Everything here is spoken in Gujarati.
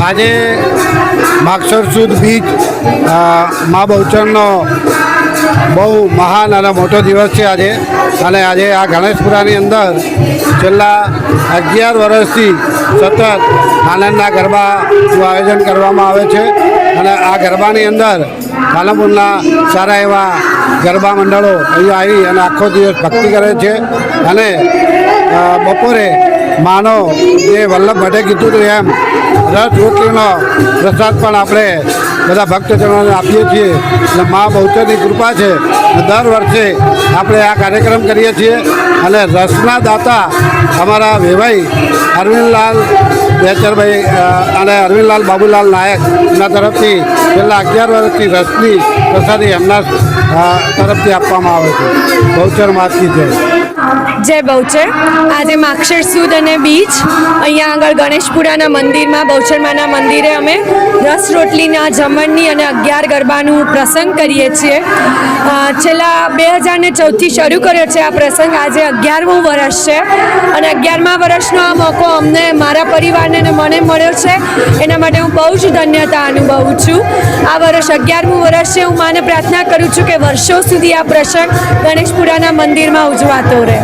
આજે માગસર સુદ બીજ અ, મા બહુચરનો બહુ મહાન અને મોટો દિવસ છે આજે. અને આજે આ ગણેશપુરાની અંદર છેલ્લા અગિયાર વર્ષથી સતત આનંદના ગરબાનું આયોજન કરવામાં આવે છે. અને આ ગરબાની અંદર પાલનપુરના સારા એવા ગરબા મંડળો અહીંયા આવી અને આખો દિવસ ભક્તિ કરે છે. અને બપોરે માનો જે વલ્લભ ભટ્ટે કીધું હતું એમ રસ રોટલીનો પ્રસાદ પણ આપણે બધા ભક્તજનોને આપીએ છીએ. અને મા બહુચરની કૃપા છે. દર વર્ષે આપણે આ કાર્યક્રમ કરીએ છીએ. અને રસના દાતા અમારા વેવાઈ અરવિંદલાલ બેચરભાઈ અને અરવિંદલાલ બાબુલાલ નાયકના તરફથી છેલ્લા અગિયાર વર્ષથી રસની પ્રસાદી એમના તરફથી આપવામાં આવે છે. બહુચર માતકી જય. જય બહુચર. આજે માક્ષર સુદ અને બીચ અહીંયા આગળ ગણેશપુરાના મંદિરમાં, બહુચરમાના મંદિરે અમે રસ રોટલીના જમણની અને અગિયાર ગરબાનું પ્રસંગ કરીએ છીએ. છેલ્લા બે હજારને ચૌદથી શરૂ કર્યો છે આ પ્રસંગ. આજે અગિયારમું વર્ષ છે. અને અગિયારમા વર્ષનો આ મોકો અમને મારા પરિવારને અને મને મળ્યો છે. એના માટે હું બહુ જ ધન્યતા અનુભવું છું. આ વર્ષ અગિયારમું વર્ષ છે. હું માને પ્રાર્થના કરું છું કે વર્ષો સુધી આ પ્રસંગ ગણેશપુરાના મંદિરમાં ઉજવાતો રહે.